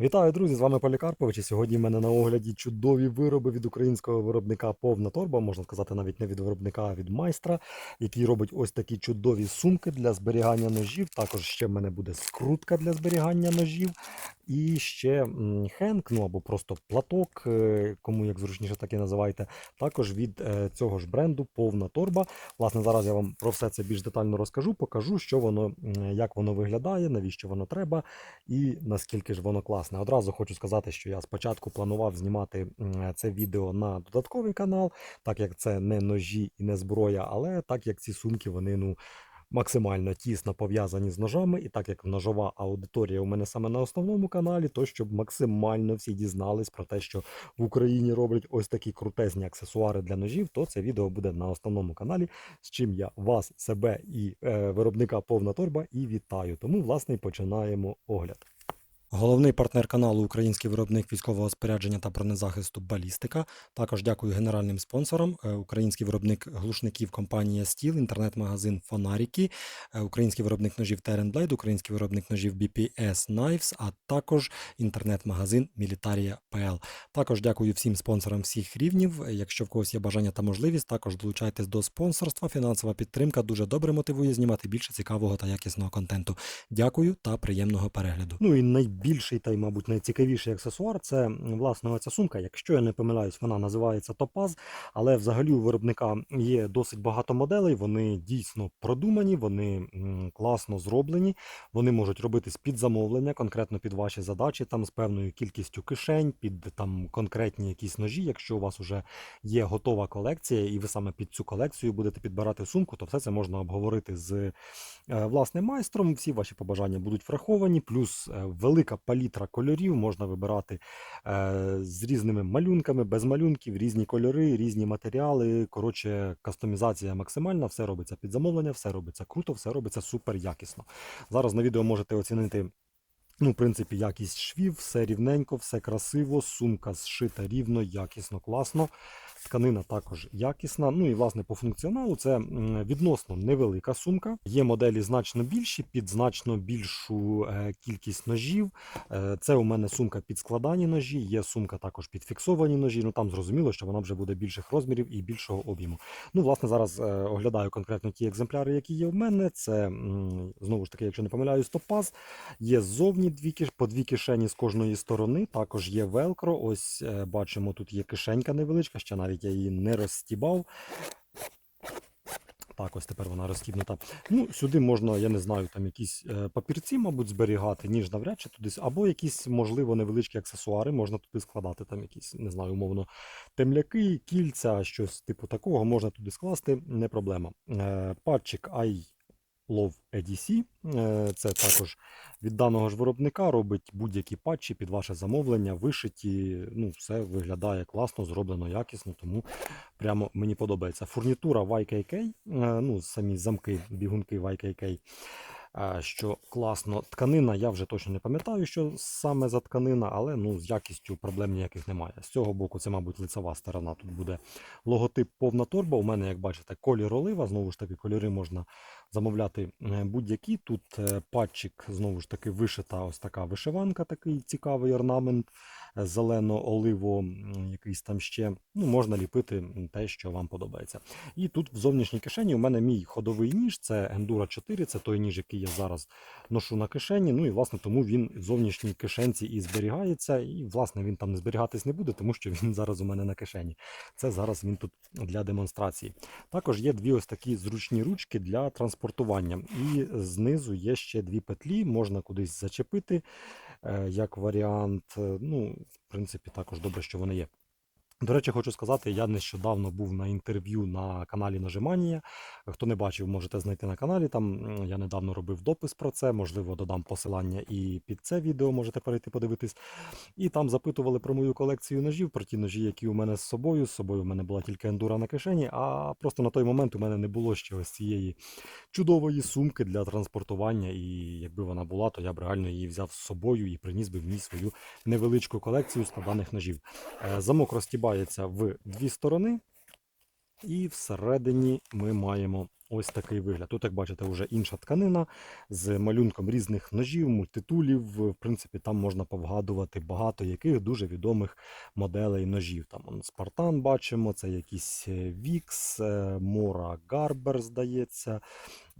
Вітаю, друзі! З вами Полікарпович. І сьогодні в мене на огляді чудові вироби від українського виробника Повна торба, можна сказати, навіть не від виробника, а від майстра, який робить ось такі чудові сумки для зберігання ножів. Також ще в мене буде скрутка для зберігання ножів. І ще хенк, ну або просто платок, е, кому як зручніше так і називайте. Також від е, цього ж бренду Повна торба. Власне, зараз я вам про все це більш детально розкажу, покажу, що воно, як воно виглядає, навіщо воно треба і наскільки ж воно класне. Одразу хочу сказати, що я спочатку планував знімати це відео на додатковий канал, так як це не ножі і не зброя, але так як ці сумки вони ну. Максимально тісно пов'язані з ножами, і так як ножова аудиторія у мене саме на основному каналі, то щоб максимально всі дізнались про те, що в Україні роблять ось такі крутезні аксесуари для ножів, то це відео буде на основному каналі, з чим я вас, себе і е, виробника повна торба і вітаю. Тому, власне, починаємо огляд. Головний партнер каналу український виробник військового спорядження та бронезахисту Балістика. Також дякую генеральним спонсорам. е, Український виробник глушників компанія Стіл, інтернет-магазин Фонаріки, е, український виробник ножів Blade, український виробник ножів BPS Knives, а також інтернет-магазин Militaria.pl. Також дякую всім спонсорам всіх рівнів. Якщо в когось є бажання та можливість, також долучайтесь до спонсорства. Фінансова підтримка дуже добре мотивує знімати більше цікавого та якісного контенту. Дякую та приємного перегляду. Ну і найбільший та й, мабуть, найцікавіший аксесуар це власне ця сумка. Якщо я не помиляюсь, вона називається Топаз, але взагалі у виробника є досить багато моделей. Вони дійсно продумані, вони класно зроблені. Вони можуть робитись під замовлення, конкретно під ваші задачі, там з певною кількістю кишень, під там конкретні якісь ножі. Якщо у вас вже є готова колекція, і ви саме під цю колекцію будете підбирати сумку, то все це можна обговорити з е, власним майстром. Всі ваші побажання будуть враховані, плюс е, велика палітра кольорів можна вибирати е, з різними малюнками, без малюнків, різні кольори, різні матеріали. Коротше, кастомізація максимальна, все робиться під замовлення, все робиться круто, все робиться супер якісно. Зараз на відео можете оцінити. Ну, в принципі, якість швів, все рівненько, все красиво, сумка зшита рівно, якісно, класно. Тканина також якісна. Ну і власне по функціоналу це відносно невелика сумка. Є моделі значно більші, під значно більшу е, кількість ножів. Е, це у мене сумка під складані ножі, є сумка також під фіксовані ножі. Ну там зрозуміло, що вона вже буде більших розмірів і більшого об'єму. Ну, власне, зараз е, оглядаю конкретно ті екземпляри, які є в мене. Це знову ж таки, якщо не помиляюсь, топаз. Є ззовні дві по дві кишені з кожної сторони. Також є велкро. Ось бачимо, тут є кишенька невеличка, ще навіть я її не розстібав. Так, ось тепер вона розтібнута. Ну, сюди можна, я не знаю, там якісь е, папірці, мабуть, зберігати, ніж навряд чи туди, або якісь, можливо, невеличкі аксесуари, можна туди складати, там якісь, не знаю, умовно, темляки, кільця, щось типу такого, можна туди скласти, не проблема. Е, патчик I Love EDC, е, це також від даного ж виробника робить будь-які патчі під ваше замовлення, вишиті. Ну, все виглядає класно, зроблено якісно, тому прямо мені подобається. Фурнітура YKK, е, ну, самі замки, бігунки YKK. е, Що класно, тканина, я вже точно не пам'ятаю, що саме за тканина, але ну, з якістю проблем ніяких немає. З цього боку, це, мабуть, лицева сторона. Тут буде логотип повна торба. У мене, як бачите, колір олива. Знову ж таки, кольори можна замовляти е, будь-які. Тут е, патчик, знову ж таки, вишита ось така вишиванка, такий цікавий орнамент, е, зелено-оливо, якийсь там ще. Ну, можна ліпити те, що вам подобається. І тут в зовнішній кишені у мене мій ходовий ніж, це Enduro 4, це той ніж, який я зараз ношу на кишені. Ну і власне тому він в зовнішній кишенці і зберігається. І власне він там не зберігатись не буде, тому що він зараз у мене на кишені. Це зараз він тут для демонстрації. Також є дві ось такі зручні ручки для транспортування. І знизу є ще дві петлі, можна кудись зачепити як варіант. Е, Ну, в принципі, також добре, що вони є. До речі, хочу сказати, я нещодавно був на інтерв'ю на каналі Нажиманія. Хто не бачив, можете знайти на каналі. Там я недавно робив допис про це. Можливо, додам посилання і під це відео можете перейти подивитись. І там запитували про мою колекцію ножів, про ті ножі, які у мене з собою. З собою в мене була тільки ендура на кишені, а просто на той момент у мене не було ще ось цієї чудової сумки для транспортування. І якби вона була, то я б реально її взяв з собою і приніс би в ній свою невеличку колекцію складаних ножів. Е, Замок розтібається в дві сторони. І всередині ми маємо ось такий вигляд. Тут, як бачите, вже інша тканина з малюнком різних ножів, мультитулів. В принципі, там можна повгадувати багато яких дуже відомих моделей ножів. Там Спартан бачимо, це якийсь Вікс, Мора Гарбер, здається.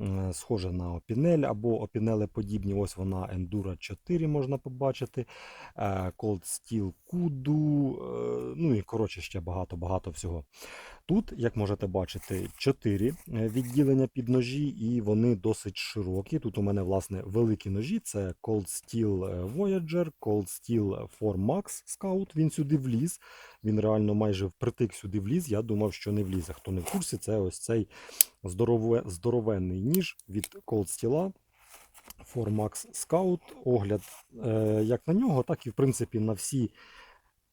Е, Схоже на Опінель або опінелеподібні. Ось вона Endura 4 можна побачити. е, Cold Steel Kudu, е, ну і коротше ще багато-багато всього. Тут, як можете бачити, 4 відділення під ножі, і вони досить широкі. Тут у мене, власне, великі ножі: це Cold Steel Voyager, Cold Steel 4 Max Scout. Він сюди вліз. Він реально майже впритик сюди вліз. Я думав, що не влізе. Хто не в курсі, це ось цей здорове, здоровенний ніж від Cold Steel. 4 Max Scout. Огляд е, як на нього, так і в принципі на всі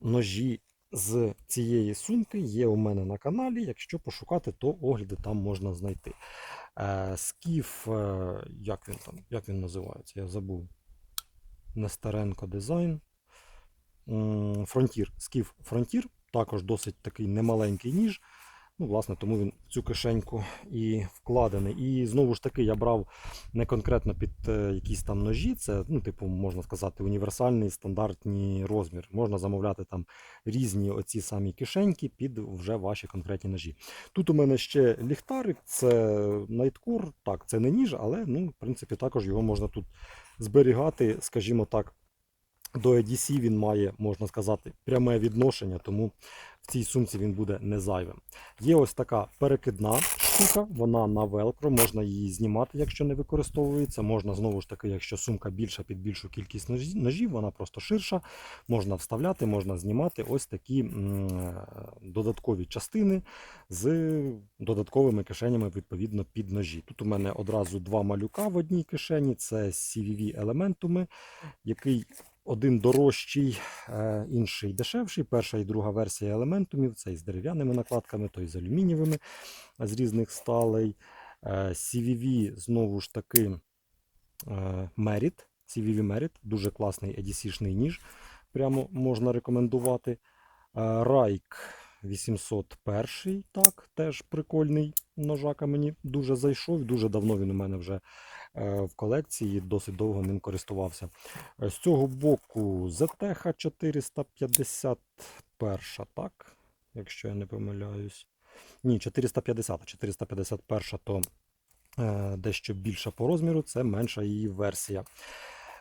ножі з цієї сумки є у мене на каналі. Якщо пошукати, то огляди там можна знайти. Е, Скіф, е, як він там, як він називається? Я забув. Нестеренко дизайн. Фронтір. Скіф Фронтір. Також досить такий немаленький ніж. Ну, власне, тому він в цю кишеньку і вкладений. І знову ж таки, я брав не конкретно під е, якісь там ножі. Це, ну, типу, можна сказати, універсальний стандартний розмір. Можна замовляти там різні оці самі кишеньки під вже ваші конкретні ножі. Тут у мене ще ліхтарик, це найткор. Так, це не ніж, але ну, в принципі також його можна тут зберігати, скажімо так. До EDC він має, можна сказати, пряме відношення, тому в цій сумці він буде не зайвим. Є ось така перекидна штука, вона на велкро, можна її знімати, якщо не використовується. Можна знову ж таки, якщо сумка більша під більшу кількість ножів, вона просто ширша. Можна вставляти, можна знімати ось такі додаткові частини з додатковими кишенями відповідно під ножі. Тут у мене одразу два малюка в одній кишені. Це CVV елементуми, який один дорожчий, е, інший дешевший. Перша і друга версія елементумів. Це із дерев'яними накладками, то із алюмінієвими е, з різних сталей. Е, CVV знову ж таки Merit. CVV Merit, дуже класний EDC-шний ніж. Прямо можна рекомендувати. Райк 801, так, теж прикольний ножака мені дуже зайшов. Дуже давно він у мене вже е, в колекції, досить довго ним користувався. Е, З цього боку ZTH 451, так, якщо я не помиляюсь. Ні, 450, 451 то е, дещо більша по розміру, це менша її версія.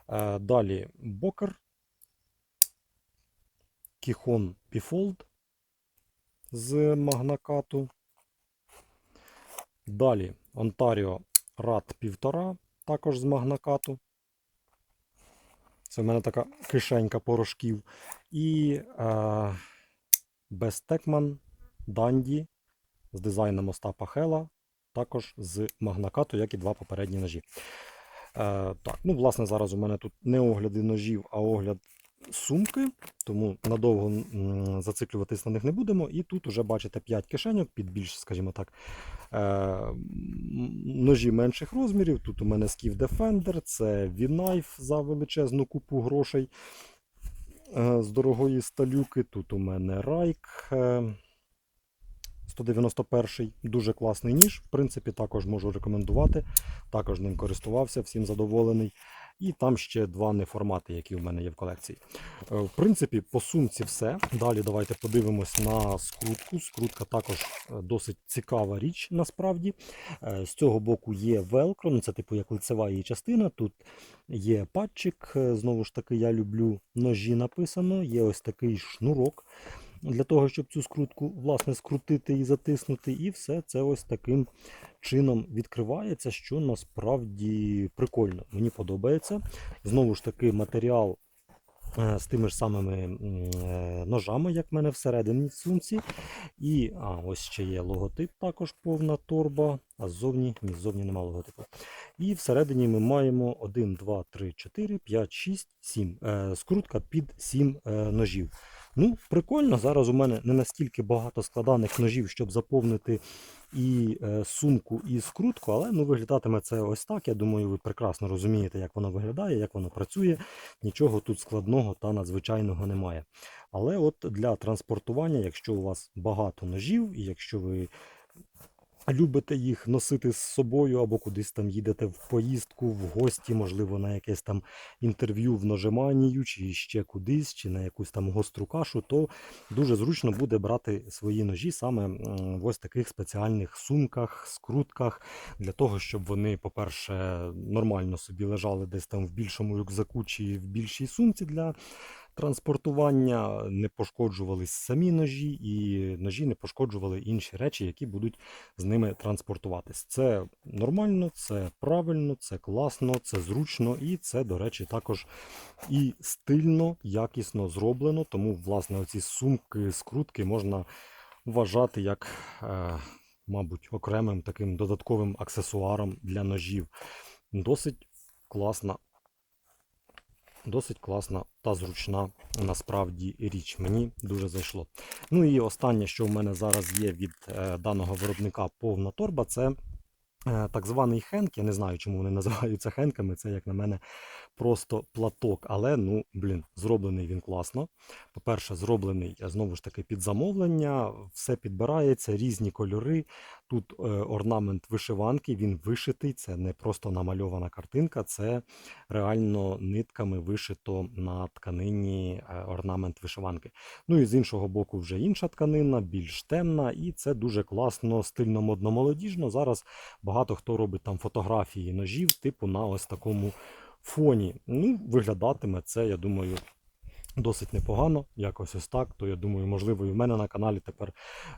Е, Далі Бокер, Кіхон Піфолд з магнакату. Далі Ontario Rad 1,5, також з магнакату. Це в мене така кишенька порошків. І е, Бестекман Данді з дизайном Остапа Хела, також з магнакату, як і два попередні ножі. Е, так, ну, власне, зараз у мене тут не огляди ножів, а огляд сумки, тому надовго зациклюватись на них не будемо. І тут вже бачите 5 кишеньок під більш, скажімо так, е, ножі менших розмірів. Тут у мене Skiff Defender, це V-Knife за величезну купу грошей е, з дорогої сталюки. Тут у мене Райк. е, 191 дуже класний ніж. В принципі, також можу рекомендувати. Також ним користувався, всім задоволений. І там ще два неформати, які в мене є в колекції. Е, В принципі, по сумці все. Далі давайте подивимось на скрутку. Скрутка також е, досить цікава річ насправді. Е, З цього боку є велкро, ну це типу як лицева її частина. Тут є патчик. Знову ж таки, я люблю ножі написано. Є ось такий шнурок для того, щоб цю скрутку власне скрутити і затиснути. І все це ось таким чином відкривається, що насправді прикольно. Мені подобається. Знову ж таки, матеріал. е, З тими ж самими е, ножами, як в мене всередині сумці. І а, ось ще є логотип, також повна торба, а ззовні, ні, ззовні немає логотипу. І всередині ми маємо 1, 2, 3, 4, 5, 6, 7. Е, скрутка під 7 е, ножів. Ну, прикольно. Зараз у мене не настільки багато складаних ножів, щоб заповнити і е, сумку, і скрутку, але ну, виглядатиме це ось так. Я думаю, ви прекрасно розумієте, як воно виглядає, як воно працює. Нічого тут складного та надзвичайного немає. Але от для транспортування, якщо у вас багато ножів, і якщо ви любите їх носити з собою або кудись там їдете в поїздку, в гості, можливо, на якесь там інтерв'ю в ножеманію, чи ще кудись, чи на якусь там гостру кашу, то дуже зручно буде брати свої ножі саме в ось таких спеціальних сумках, скрутках, для того, щоб вони, по-перше, нормально собі лежали десь там в більшому рюкзаку чи в більшій сумці для транспортування, не пошкоджувались самі ножі, і ножі не пошкоджували інші речі, які будуть з ними транспортуватись. Це нормально, це правильно, це класно, це зручно і це, до речі, також і стильно, якісно зроблено. Тому, власне, оці сумки, скрутки можна вважати як, е, мабуть, окремим таким додатковим аксесуаром для ножів. Досить класна Досить класна та зручна насправді річ. Мені дуже зайшло. Ну і останнє, що в мене зараз є від е, даного виробника повна торба, це е, так званий хенк. Я не знаю, чому вони називаються хенками. Це, як на мене, просто платок. Але ну, блін, зроблений він класно. По-перше, зроблений е, знову ж таки під замовлення, все підбирається, різні кольори. Тут е, орнамент вишиванки, він вишитий, це не просто намальована картинка, це реально нитками вишито на тканині е, орнамент вишиванки. Ну і з іншого боку, вже інша тканина, більш темна, і це дуже класно, стильно модно молодіжно. Зараз багато хто робить там фотографії ножів, типу на ось такому фоні. Ну, виглядатиме це, я думаю. Досить непогано, якось ось так. То я думаю, можливо, і в мене на каналі тепер,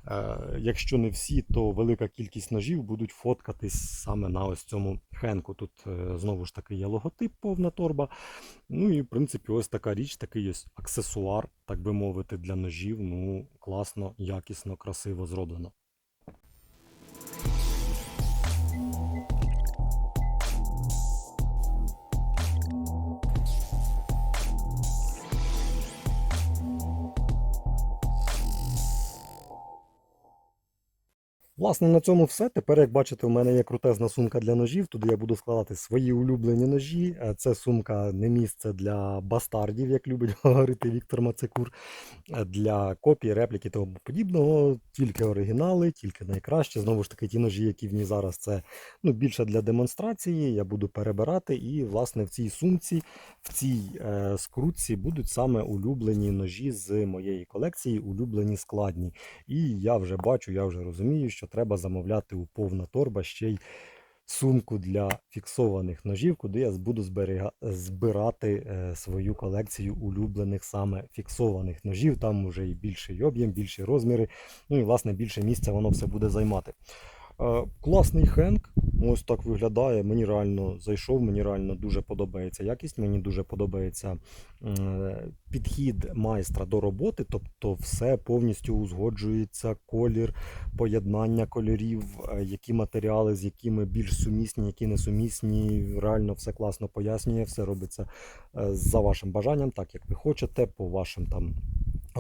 е, якщо не всі, то велика кількість ножів будуть фоткатись саме на ось цьому хенку. Тут е, знову ж таки є логотип, повна торба. Ну і в принципі, ось така річ, такий ось аксесуар, так би мовити, для ножів. Ну, класно, якісно, красиво зроблено. Власне, на цьому все. Тепер, як бачите, у мене є крутезна сумка для ножів. Туди я буду складати свої улюблені ножі. Е, Це сумка не місце для бастардів, як любить говорити Віктор Мацекур, е, для копій, репліки того подібного. Тільки оригінали, тільки найкраще. Знову ж таки, ті ножі, які в ній зараз, це ну, більше для демонстрації. Я буду перебирати. І, власне, в цій сумці, в цій е, скрутці будуть саме улюблені ножі з моєї колекції, улюблені складні. І я вже бачу, я вже розумію, що треба замовляти у повна торба ще й сумку для фіксованих ножів, куди я буду зберіга... збирати е, свою колекцію улюблених саме фіксованих ножів. Там вже і більший об'єм, більші розміри, ну і власне більше місця воно все буде займати. Е, Класний хенк, ось так виглядає. Мені реально зайшов, мені реально дуже подобається якість, мені дуже подобається е, підхід майстра до роботи, тобто все повністю узгоджується, колір, поєднання кольорів, е, які матеріали, з якими більш сумісні, які не сумісні. Реально все класно пояснює, все робиться за вашим бажанням, так як ви хочете, по вашим там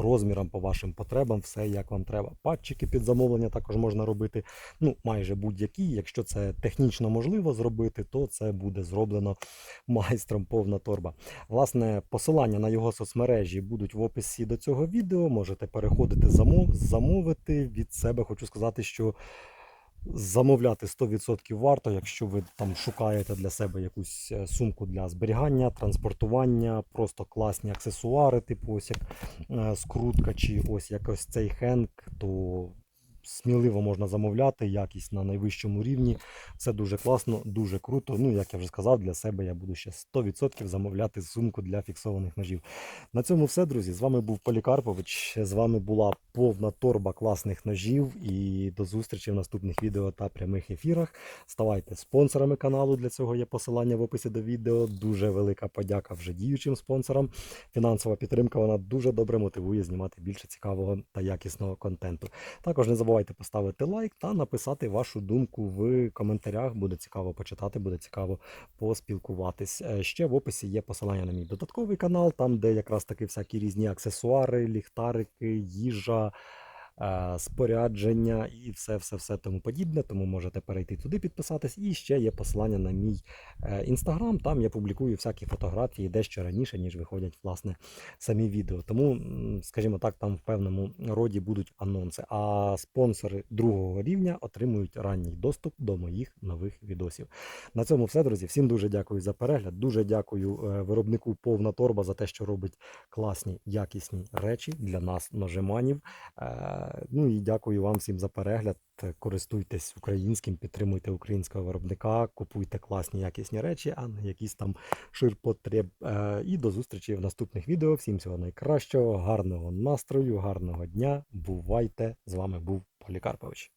розмірам, по вашим потребам, все як вам треба. Патчики під замовлення також можна робити. Ну, майже будь-які. Якщо це технічно можливо зробити, то це буде зроблено майстром повна торба. Власне, посилання на його соцмережі будуть в описі до цього відео. Можете переходити замов, замовити від себе. Хочу сказати, що. Замовляти 100% варто, якщо ви там шукаєте для себе якусь е, сумку для зберігання, транспортування, просто класні аксесуари, типу ось як е, скрутка чи ось якось цей хенк, то сміливо можна замовляти, якість на найвищому рівні. Все дуже класно, дуже круто. Ну, як я вже сказав, для себе я буду ще 100% замовляти сумку для фіксованих ножів. На цьому все, друзі. З вами був Полікарпович. З вами була повна торба класних ножів. І до зустрічі в наступних відео та прямих ефірах. Ставайте спонсорами каналу. Для цього є посилання в описі до відео. Дуже велика подяка вже діючим спонсорам. Фінансова підтримка вона дуже добре мотивує знімати більше цікавого та якісного контенту. Також не забувайте поставити лайк та написати вашу думку в коментарях. Буде цікаво почитати, буде цікаво поспілкуватись. Е, Ще в описі є посилання на мій додатковий канал, там де якраз таки всякі різні аксесуари, ліхтарики, їжа. Е, спорядження і все, все, все тому подібне. Тому можете перейти туди, підписатись. І ще є посилання на мій інстаграм. Там я публікую всякі фотографії дещо раніше, ніж виходять власне самі відео. Тому, скажімо так, там в певному роді будуть анонси. А спонсори другого рівня отримують ранній доступ до моїх нових відосів. На цьому все, друзі. Всім дуже дякую за перегляд. Дуже дякую е, виробнику повна торба за те, що робить класні, якісні речі для нас, ножеманів. Ну і дякую вам всім за перегляд. Користуйтесь українським, підтримуйте українського виробника, купуйте класні якісні речі, а не якісь там ширпотреб. Е, І до зустрічі в наступних відео. Всім всього найкращого, гарного настрою, гарного дня. Бувайте! З вами був Полікарпович.